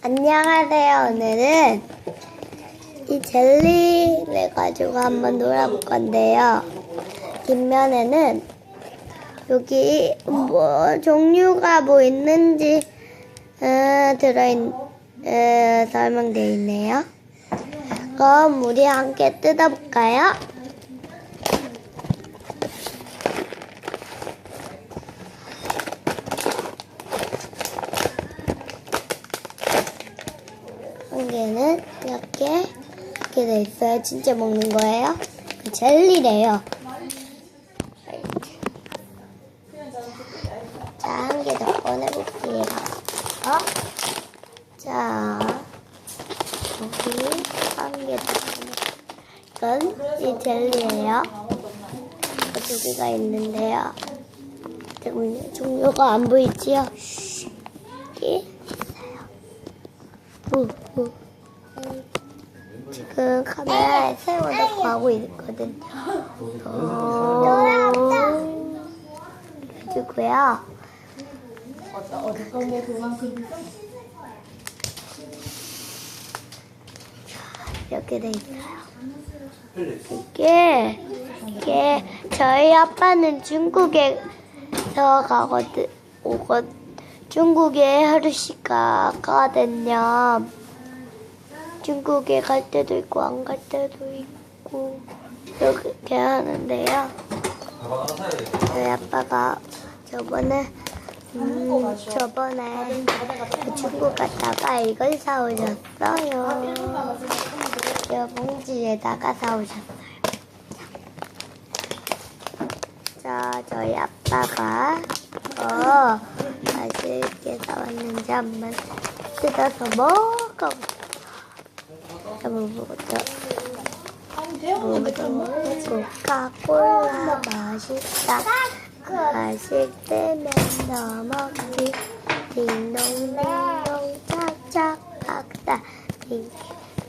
안녕하세요. 오늘은 이 젤리를 가지고 한번 놀아볼 건데요. 뒷면에는 여기 뭐 종류가 뭐 있는지 어, 들어있 어, 설명되어 있네요. 그럼 우리 함께 뜯어볼까요? 한 개는 이렇게 이렇게 돼 있어요. 진짜 먹는 거예요. 그 젤리래요. 자, 한 개 더 꺼내볼게요. 어? 자, 여기 한 개 더. 이건 이 젤리예요. 이거 두 개가 있는데요. 지금 종류가 안 보이지요? 여기 있어요. 우, 우. 지금 카메라에 세워놓고 하고 있거든요. 어, 해주고요. 이렇게 돼 있어요. 이게, 이게, 저희 아빠는 중국에서 가거든, 오거, 중국에 하루씩 가거든요. 중국에 갈 때도 있고, 안 갈 때도 있고, 이렇게 하는데요. 저희 아빠가 저번에, 음, 저번에 그 중국 갔다가 이걸 사오셨어요. 이 봉지에다가 사오셨어요. 자, 저희 아빠가 어, 맛있게 사왔는지 한번 뜯어서 먹어보세요. 한번 먹어보죠. 코카콜라 맛있다. 마실 때면 더 먹지. 딩동댕동 짝짝 박다. 빙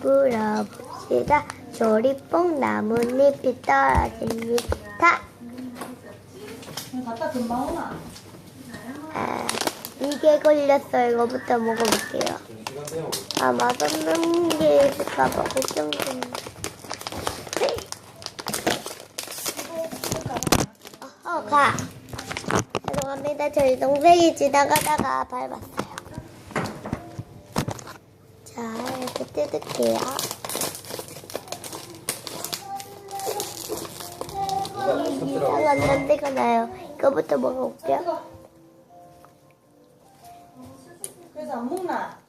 불어봅시다. 조리뽕 나뭇잎이 떨어집니다. 갔다 금방 오나? 아, 이게 걸렸어요. 이거부터 먹어볼게요. 아, 맛없는 게 있을까봐 걱정되네. 어, 가. 죄송합니다. 저희 동생이 지나가다가 밟았어요. 자, 이렇게 뜯을게요. 이상한 냄새가 나요. 이거부터 먹어볼게요. 그래서 안 먹나?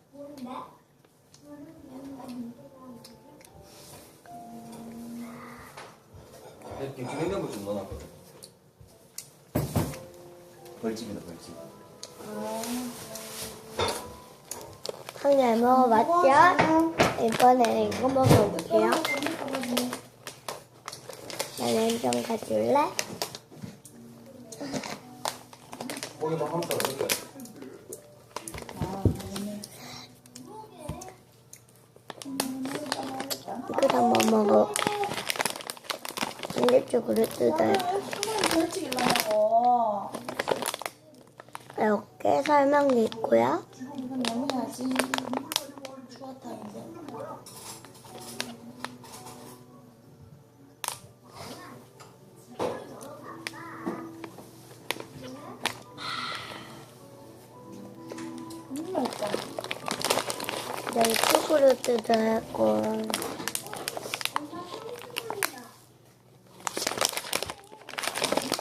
김치 냉장고 좀 넣어놨거든. 벌집이다 벌집. 한개 먹어봤죠? 이번에는 이거 먹어볼게요. 나는 좀 가줄래? 고기만 한 숟가락 넣을게. 이거 한번 먹어. 솔직히 먹어. 이렇게 설명이 있고요. 이건 양해야지. 추웠다 이제. 음, 맛있다. 네, 이쪽으로 뜯어야 하고.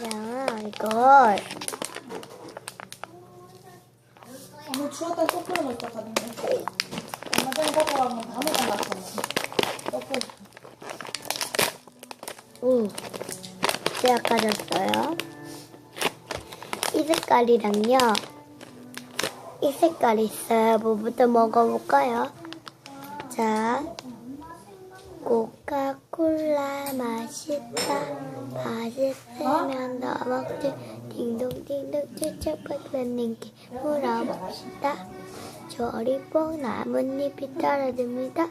야, 이걸 오늘 떡볶이 먹자 가는데. 엄마 전에 먹고 가면 다 먹어놨어. 떡볶이. 오, 제가 가졌어요. 이 색깔이랑요. 이 색깔 있어요. 뭐부터 먹어볼까요? 자, 코카 콜라 맛있다. 맛있으면 더 먹지. 딩동딩동 찌쩍거리는 인기 물어봅시다. 조리뽕 나뭇잎이 떨어집니다.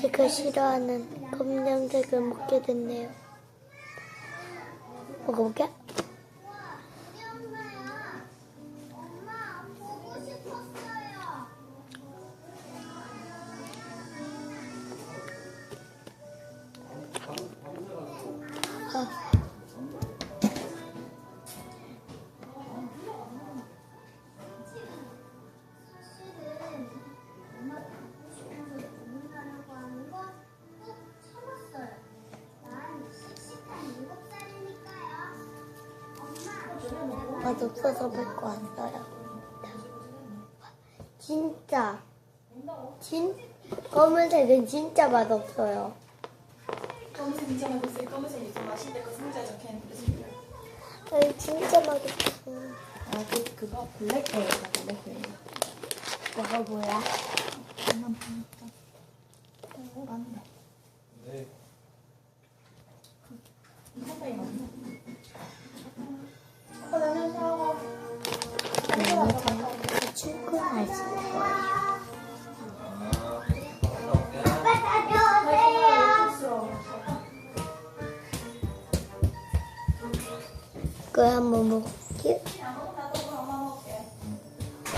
제가 싫어하는 검정색을 먹게 됐네요. 먹어볼게. 맛없어서 먹고 왔어요. 진짜. 진, 검은색은 진짜 맛없어요. 검은색 진짜 맛있어요. 검은색이 좀 맛있는데 그 상자에 적혀있는데. 아니, 진짜 맛없어. 아, 그, 그거 블랙베리다, 블랙베리. 뭐가 뭐야? 보니까. 어, 맞네. 네. 출근할 수 거예요. 한번 먹을게요.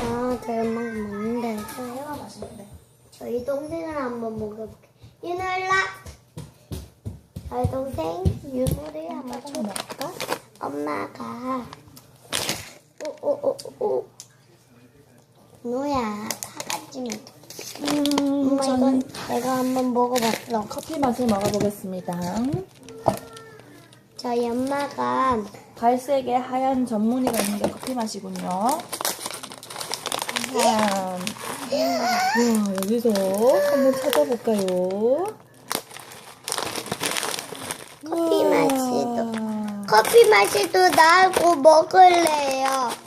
아, 했어요. 맛있는데. 저희 동생을 한번 먹어볼게요. 윤월라! 저희 동생 윤호를 한번 좀 먹을까? 엄마가 오오오오 노야 사가지면 음, 엄마 이건 내가 한번 먹어봤어 커피 맛을 먹어보겠습니다. 저희 엄마가 갈색에 하얀 전무늬가 있는 게 커피 맛이군요. 하얀. 와, 여기서 한번 찾아볼까요? 커피. 맛이도 커피 맛이도 나고 먹을래요 자,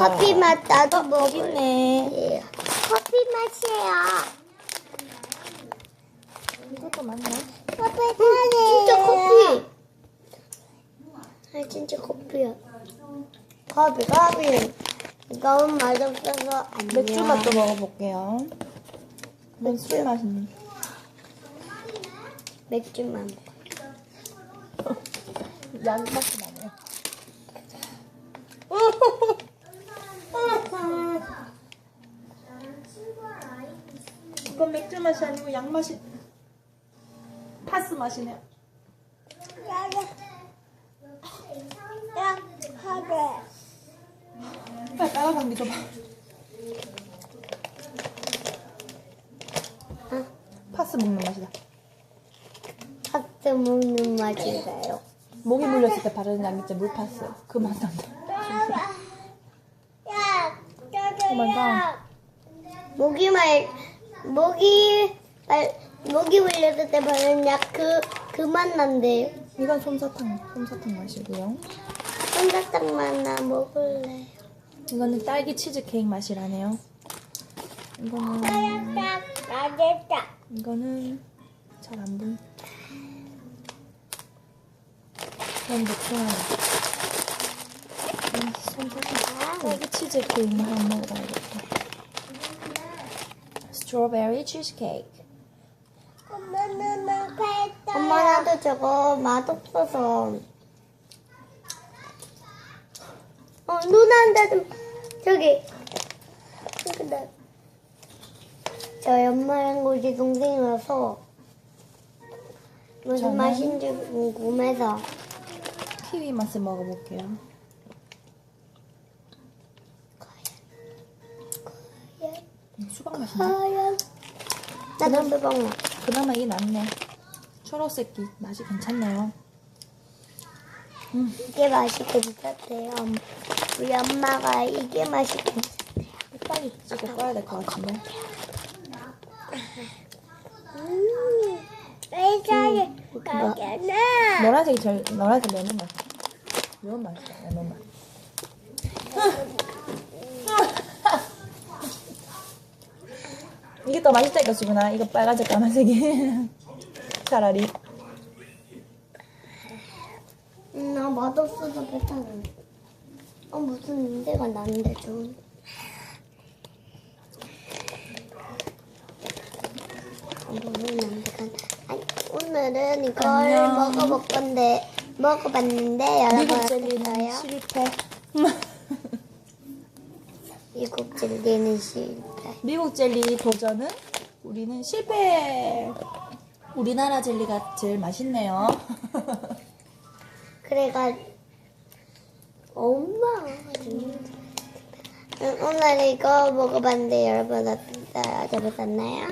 커피 맛 나도 어, 여기 있네. 먹을래요. 커피 맛이에요. 이것도 맞네. 커피 진짜 커피. 아 진짜 커피야. 커피 커피 이건 맛없어서 맥주 맛도 먹어볼게요. 술 맛있는. 맥주만 먹어. 양 맛이 나네요. 이건 양 맛이. 파스 맛이네요. 빨리 따라간 게 줘봐. 파스 먹는 맛이다. 파스 먹는 맛이래요 목이 물렸을 때 바르는 약 있죠 물파스. 그 맛 난다. 오 마이 갓. 모기 말 모기 말 모기 물렸을 때 바르는 약그 그 맛 난대요 이건 솜사탕, 솜사탕 맛이고요. 솜사탕 맛나 먹을래요 이거는 딸기 치즈 케이크 맛이라네요. 이거는 맛있다 이거는 잘 안 보이. 이건 맥주하네. 음, 솜사탕. 딸기 치즈 케이크 한번 먹어봐야겠다. 스트로베리 치즈 케이크. 엄마 나도 저거 맛없어서. 어 누나한테 좀. 저기. 저기 나. 저희 엄마랑 우리 동생이 와서 무슨 저는- 맛인지 궁금해서. 키위 맛을 먹어볼게요. 음, 수박 맛인데? 과연. 나도 수박 맛 그나마 이게 낫네. 초록색이 맛이 괜찮네요. 이게 맛이 괜찮대요 우리 엄마가 이게 맛이 괜찮 빨리 찍어 꺼야 될 것 같은데. 음, 회사에 가게는 노란색이 제일 노란색 레몬 맛. 레몬 맛이야 레몬 맛. 이게 더 맛있다니까 수구나. 이거 빨간색 까만색이 차라리. 음, 나 맛없어서 괜찮아. 어, 무슨 냄새가 나는데 좀. 어, 무슨 냄새가 나. 오늘은 이걸 안녕. 먹어볼 건데, 먹어봤는데, 여러분 미국 젤리는? 실패. 미국 젤리는 실패. 미국 젤리 도전은 우리는 실패. 우리나라 젤리가 제일 맛있네요. 그래가, 엄마. 음, 오늘 이거 먹어봤는데, 여러분 어떠셨나요?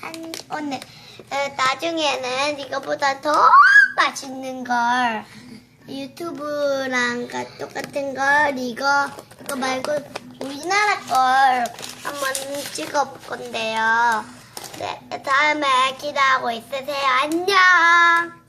한, 오늘, 어, 나중에는 이거보다 더 맛있는 걸 유튜브랑 가- 똑같은 걸 이거 이거 말고 우리나라 걸 한번 찍어볼 건데요. 네, 다음에 기대하고 있으세요. 안녕.